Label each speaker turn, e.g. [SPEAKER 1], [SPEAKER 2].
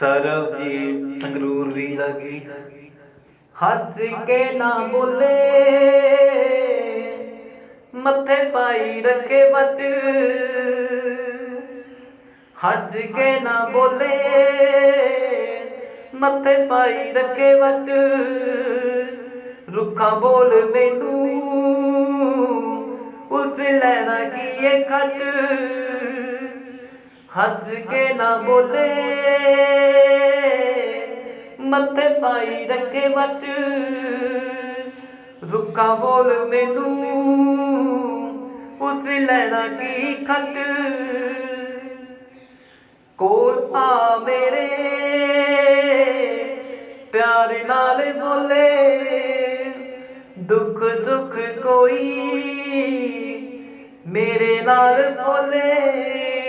[SPEAKER 1] ਸਰਬਜੀਤ ਸੰਗਰੂਰ ਵੀ ਲੱਗੀ। ਹੱਸ ਕੇ ਨਾ ਬੋਲੇ। ਮੱਥੇ ਪਾਈ ਰੱਖੇ ਵੱਟ। ਹੱਸ ਕੇ ਨਾ ਬੋਲੇ। ਮੱਥੇ ਪਾਈ ਰੱਖੇ ਵੱਟ। ਰੁੱਖਾ ਬੋਲ ਮੈਨੂੰ। ਉਸ ਲੈਣਾ ਕੀ ਇਹ ਖੱਟ। ਹੱਸ ਕੇ ਨਾ ਬੋਲੇ। ਮੱਥੇ ਪਾਈ ਰੱਖੇ ਵੱਟ। ਰੁੱਖਾ ਬੋਲ ਮੈਨੂੰ, ਉਸ ਲੈਣਾ ਕੀ ਖੱਟ। ਕੋਲ ਆ ਮੇਰੇ ਪਿਆਰ ਨਾਲ ਬੋਲੇ, ਦੁੱਖ ਸੁੱਖ ਕੋਈ ਮੇਰੇ ਨਾਲ ਬੋਲੇ।